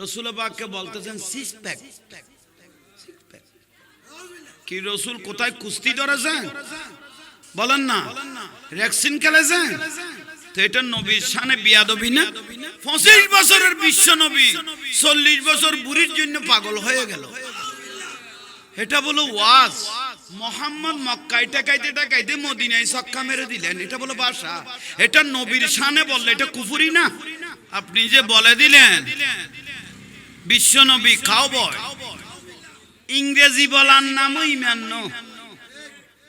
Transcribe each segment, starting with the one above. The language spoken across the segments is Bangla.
রসুল পাককে বলতেছেন সিক্স প্যাক কি রসুল কোথায় কুস্তি ধরেছেন? বলেন না। ভ্যাকসিন খেলেছেন? তো এটা নবীর সানে বিয়াদবি না? পঁচিশ বছরের বিশ্ব নবী, চল্লিশ বছর বুড়ির জন্য পাগল হয়ে গেল। এটা বলো ওয়াজ। মোহাম্মদ মক্কায় টাকাইতে টাকাইতে মদিনায় সক্কা মেরে দিলেন। এটা বলো বাসা। এটা নবীর সানে বললে এটা কুফুরি না? আপনি যে বলে দিলেন বিশ্ব নবী খাও বয় ইংরেজি বলার নামও ইমান্য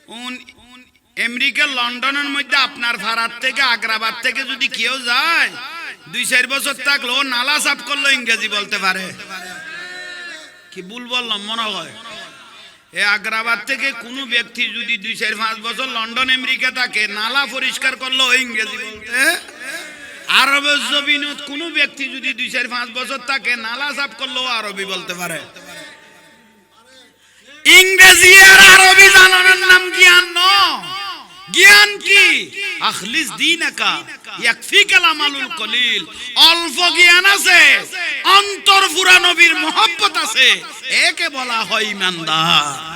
উন- আমেরিকা লন্ডনের মধ্যে আপনার ভাড়ার থেকে, আগ্রাবাদ থেকে যদি কেউ যায়, দুই চার বছর থাকল, নালা সাফ করল, ইংরেজি বলতে পারে। কি ভুল বললাম, মনে হয়? এ আগ্রাবাদ থেকে কোনো ব্যক্তি যদি দুই চার পাঁচ বছর লন্ডন, আমেরিকা থাকে, নালা পরিষ্কার করল, ইংরেজি বলতে? আরবের জমিনত কোনো ব্যক্তি যদি দুই, চার, পাঁচ বছর থাকে, নালা সাফ করল আরবি বলতে পারে। ইংরেজি আর আরবি জানানোর নাম জ্ঞান ন। জ্ঞান কি? আখলিস দিনাকা, ইয়াকফিকাল আমালুল কলিল। অল্প জ্ঞান আছে, অন্তর পুরা নবীর মহব্বত আছে, একে বলা হয় ইমানদার।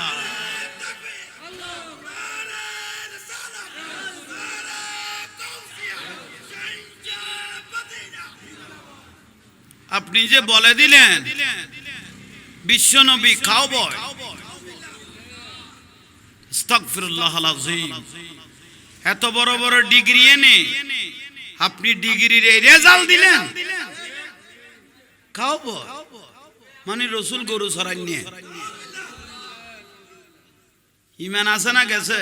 আপনি যে বলে দিলেন বিশ্বনবী খাও বয় এত বড় বড় ডিগ্রি এনে আপনি ডিগ্রির এই রেজাল্ট দিলেন। খাও মানে রসুল গরু সরাই নিয়ে। ইমান আছে না গেছে?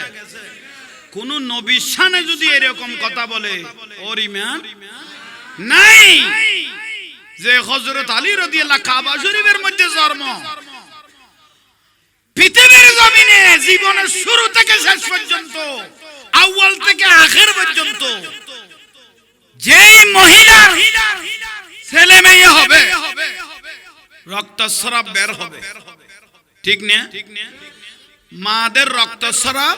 কোন নবীর সানে যদি এরকম কথা বলে, ওর ইমান নাই। যে হজরত আলী রদিয়াল্লাহ কাবা শরীফের মধ্যে জন্ম। পৃথিবীর জমিনে জীবনের শুরু থেকে শেষ পর্যন্ত, আউয়াল থেকে আখের পর্যন্ত যেই মহিলা ছেলে মেয়ে হবে, রক্তস্রাব বের হবে। ঠিক না? মাদের রক্তস্রাব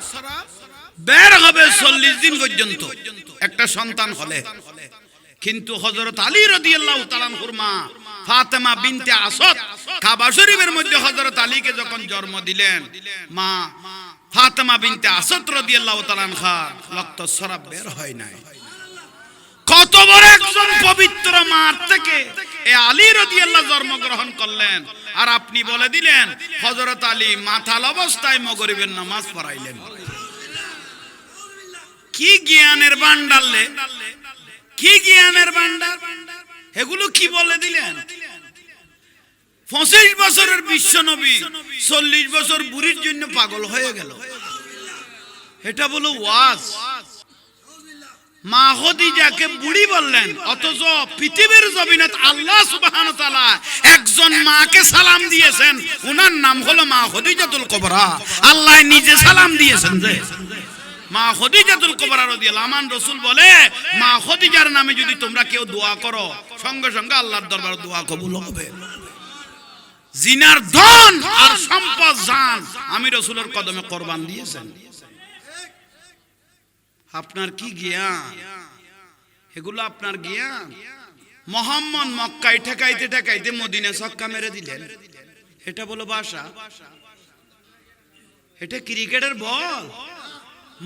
বের হবে চল্লিশ দিন পর্যন্ত। একটা সন্তান হলে। কিন্তু হজরত আলী রদিয়াল্লাহু তাআলার মা ফাতেমা বিনতে আসাদ কাবা শরীফের মধ্যে হজরত আলীকে যখন জন্ম দিলেন, মা ফাতেমা বিনতে আসাদ রাদিয়াল্লাহু তাআলা খান রক্তস্রাব বের হয় নাই। কত বড় একজন পবিত্র মার থেকে এ আলী রাদিয়াল্লাহু জন্মগ্রহণ করলেন। আর আপনি বলে দিলেন, হযরত আলী মাথাল অবস্থায় মগরিবের নামাজ পড়াইলেন। কি জ্ঞানের ভান্ডারলে কি জ্ঞানের ভান্ডার? এগুলো কি বলে দিলেন? পঁচিশ বছরের বিশ্ব নবী, চল্লিশ বছর বুড়ির জন্য পাগল হয়ে গেল। এটা বলো ওয়াজ। মা খদিজাকে বুড়ি বললেন, অথচ পৃথিবীর জমিনত আল্লাহ সুবহানাহু ওয়া তাআলা একজন মাকে সালাম দিয়েছেন। ওনার নাম হলো মা খদিজাতুল কুবরা। আল্লাহ নিজে সালাম দিয়েছেন যে। মা খদিজাতুল কুবরা রাদিয়াল্লাহু আমান রাসূল বলে, মা খদিজার নামে যদি তোমরা কেউ দোয়া করো, সঙ্গে সঙ্গে আল্লাহর দরবারে দোয়া কবুল হবে। জিনার ধন আর সম্পদ জান, আমি রসুলের কদমে কোরবান দিয়েছেন। আপনার কি জ্ঞান? এগুলো আপনার জ্ঞান? মোহাম্মদ মক্কায় ঠেকাইতে ঠেকাইতে মদিনা ছক্কা মেরে দিলেন। এটা বলো বাসা। এটা ক্রিকেটের বল।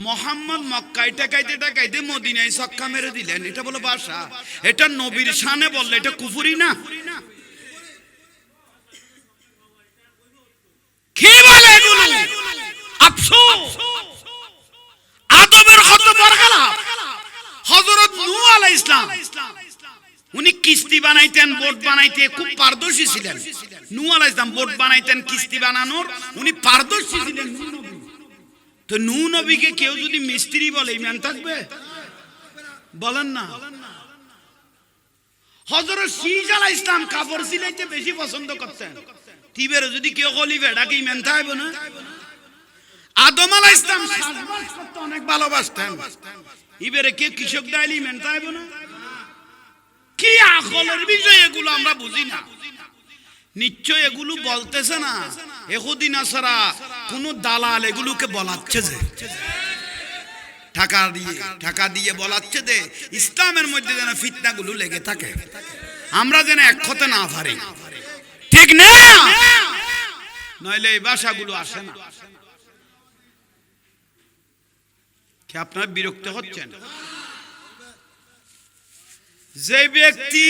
মোহাম্মদ মক্কায় ঠেকাইতে ঠেকাইতে মদিনায় ছক্কা মেরে দিলেন। এটা বলো বাসা। এটা নবীর শানে বললে এটা কুফুরি না? কি বলে এগুলো? আফসোস। আদবের কত বরখালাপ হযরত নূহ আলাইহিস ইসলাম উনি কিস্তি বানাইতেন, বোট বানাইতে খুব পারদর্শী ছিলেন। নূহ আলাইহিস ইসলাম বোট বানাইতেন, কিস্তি বানানোর, উনি পারদর্শী ছিলেন। নূহ। তো নূহ নবীকে কেউ যদি মিস্ত্রি বলে, ইমান থাকবে? বলেন না। হজরত আলাহ ইসলাম কাপড় সিলাইতে বেশি পছন্দ করতেন। তিবের যদি কেউ কলি বেড়াকে ইমান থাকবে না? আদম আলাহ ইসলাম অনেক ভালোবাসতেন। ইবেরে কে কৃষক দাইলি ইমান থাকবে না? কি আকলের বিষয় এগুলো আমরা বুঝি না। নিশ্চয় এগুলো বলতেছে না। এহুদিন আসারা কোন দালাল এগুলোকে বলাচ্ছে যে। টাকা দিয়ে টাকা দিয়ে বলাচ্ছে যে ইসলামের মধ্যে যেন ফিতনাগুলো লেগে থাকে। আমরা যেন এক হতে না পারি ঠিক না? নইলে এই ভাষাগুলো আসে না। কি আপনার বিরক্ত হচ্ছেন? যে ব্যক্তি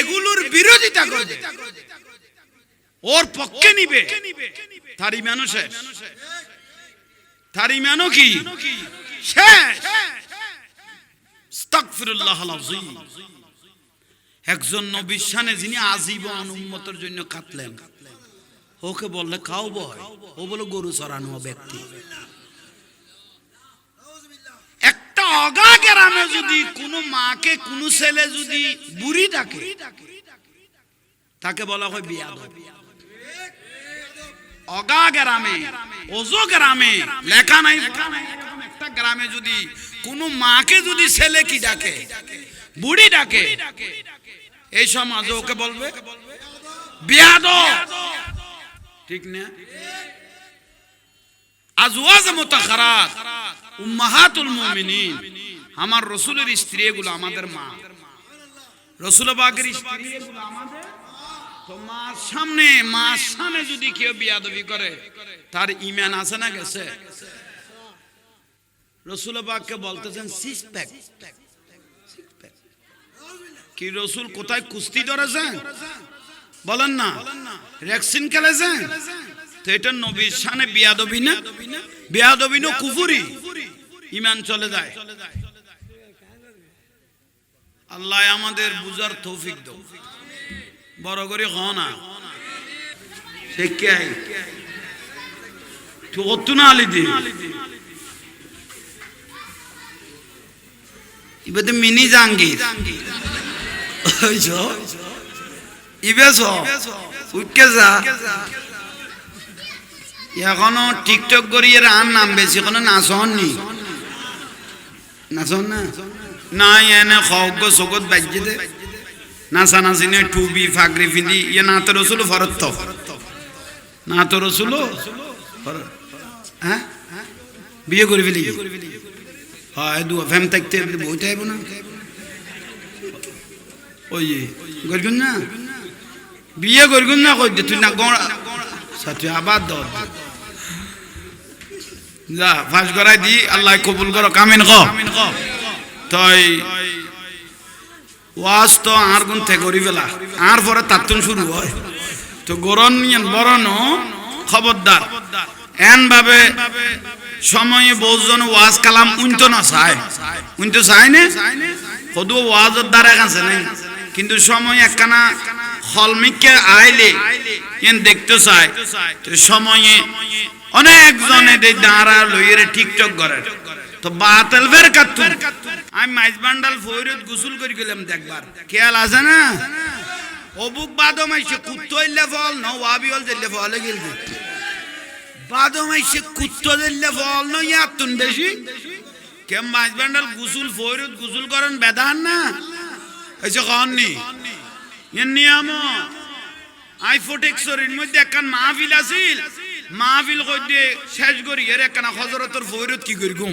এগুলোর বিরোধিতা করবে ওর পক্ষে নিবে। তার ইমানও শেষ। তার কি। একজন নবীর শানে যিনি আজীবন উম্মতের জন্য কাটলেন ওকে বললে, খাও বয়। ও বলে, গরু চড়ানো ব্যক্তি। একটা অগা গ্রামে যদি কোনো মাকে, কোনো ছেলে যদি বুড়ি ডাকে, তাকে বলা হয় বিয়াদ অগা গ্রামে, ওজো গ্রামে, লেখা নাই একটা গ্রামে যদি কোনো মাকে যদি ছেলে কি ডাকে, বুড়ি ডাকে, এই সমাজে ওকে বলবে বিয়াদ ঠিক না? আজওয়াজ মুতাখারাত, উম্মাহাতুল মুমিনিন। আমার রসুলের স্ত্রী এগুলো আমাদের মা। রসুল বাগের স্ত্রী এগুলো আমাদের তো মার সামনে মার সামনে যদি কেউ বিয়াদবি করে, তার ইমান আছে না গেছে? রসুল বাগকে বলতেছেন কি রসুল কোথায় কুস্তি ধরেছেন? বলেন না। ভ্যাকসিন খেলেছেন? তো এটা নবীর সানে বিয়াদবি না? বিয়াদবি না কুফুরি? ইমান চলে যায়। আল্লাহ আমাদের বুঝার তৌফিক দাও। বড় করে হ না। সে কে না ইবে মিনি জাঙ্গির ইবেছ উঠকে যা। এখনও টিকটক করি এর আর নাম বেশি, কোনো নাচন নি। নাচন না? নাই, এনে খগ্গ চকত বাজ্যে নাচা নাচিনে টুবি ফাগরি ফিন্দি ইয়ে না তো রসুল ফরত না তো রসুল হ্যাঁ? বিয়ে করে ফেলি। হয় দু ফেম থাকতে বই থাকব না। ওই করগুন না? বিয়ে করগুন না কই তুই না গড়া। সাথে আবার দর যা, ফাঁস করাই দি, আল্লাহ কবুল করো, কামিন ক। তই ওয়াজ তো আর গুণ থেকে করি ফেলা আর পরে তাত্তুন শুরু হয়। তো গরন বরণ খবরদার। এন ভাবে সময়ে বহুজন ওয়াজ কালাম উন্ত না চায়। উন্ত চায় না? সদু ওয়াজের দ্বারা কাছে নাই। কিন্তু সময় একখানা হলমিককে আইলে এন দেখতে চায়। তো সময়ে অনেকজনে দাঁড়া লইয়ে টিকটক করে। তো বাতেল ফের কাতুন আমি মাইজ বান্ডাল ফৈরত গোসল করে গেলাম দেখবার খেয়াল আছে না? অবুক বাদম আইসে কুত্তো ইল্লে ফল ন ওয়াবি হল দিল্লে ফলে গেল বাদম আইসে কুত্তো দিল্লে ফল ন ইয়াতুন বেশি। কে মাইজ বান্ডাল গোসল, ফৈরত গোসল করেন বেদান না? এসে কননি এর নিয়ম আই ফোটেক্সরের মধ্যে একখান মাহফিল আছিল। মাহফিল কইতে শেষ করি, এর একখানা হজরতর ফৈরত কি করি গুম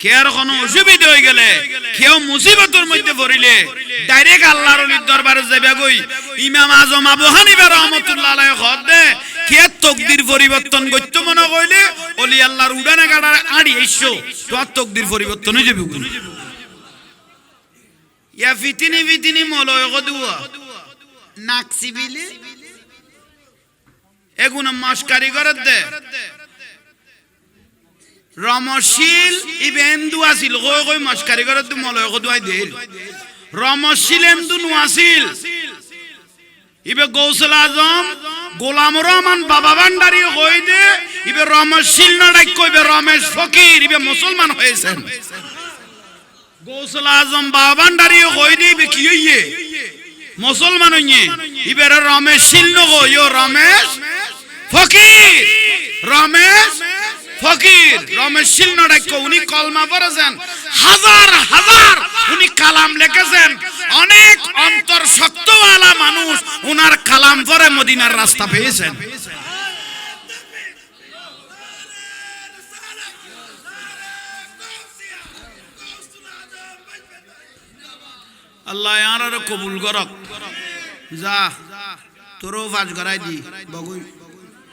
কেয়ার কোনো অসুবিধা হয়ে পরিবর্তন মনে কইলে? অলি আল্লাহর উড়ানে গাড়ার আড়ি এসো তোমার তকদির পরিবর্তন ইয়া ফিতিনি ফিতিনি মলয় গদুয়া নাকসিবিলে এগুলো মস্কারি করে দে। রমশীল ইবেন্দু আছিল। কই কই, মস্কারি করে দে মলয় গদুয়াই দে। রমশীল এন্দু নোয়াছিল ইবে গৌসল আজম, গোলাম রহমান বাবা ভান্ডারি কই দে। ইবে রমশীল না ডাক কইবে রমেশ ফকির, ইবে মুসলমান হয়েছেন। গৌসল আজম বাবা ভান্ডারি কই দে, ইবে কি হইয়ে? মুসলমান হইয়ে। ইবের রমেশ শিল নগো, ইয়ো রমেশ ফকির। রমেশ ফকির রমেশ শিলনডাক্য উনি কলমা পড়েছেন। হাজার হাজার উনি কালাম লিখেছেন। অনেক অন্তর শক্তওয়ালা মানুষ উনার কালাম পরে মদিনার রাস্তা পেয়েছেন। আল্লাহ আর কবুল করক। যা তোরও ফাজ করাই দি বগুই।